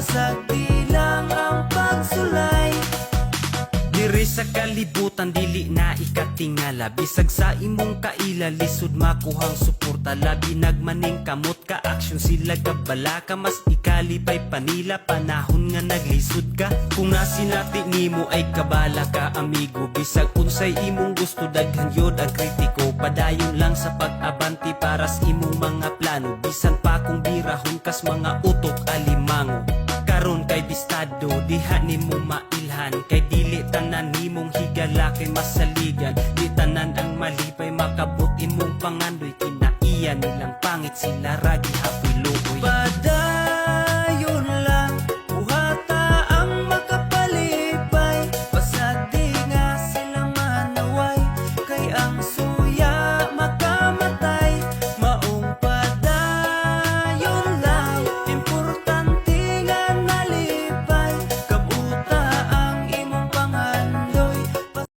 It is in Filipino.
Basag bilang ang pagsulay. Diri sa kalibutan dili na ikatingala. Bisag sa imong kaila lisod makuhang suporta. Labi nagmaning kamot ka action sila kabala. Ka Mas ikalipay panila panahon nga naglisod ka. Kung nasinati nimo ay kabala ka amigo. Bisag unsay imong gusto daghan yod ang kritiko. Padayon lang sa pag-abanti para sa imong mga plano. Bisan pa kung birahon kas mga ut karon kay bistado diha nimo mailhan. Kay dili tanan nimong higala kay masaligan. Di tanan ang malipay makabot imong pangandoy. Kinaiya nilang pangit sila ragi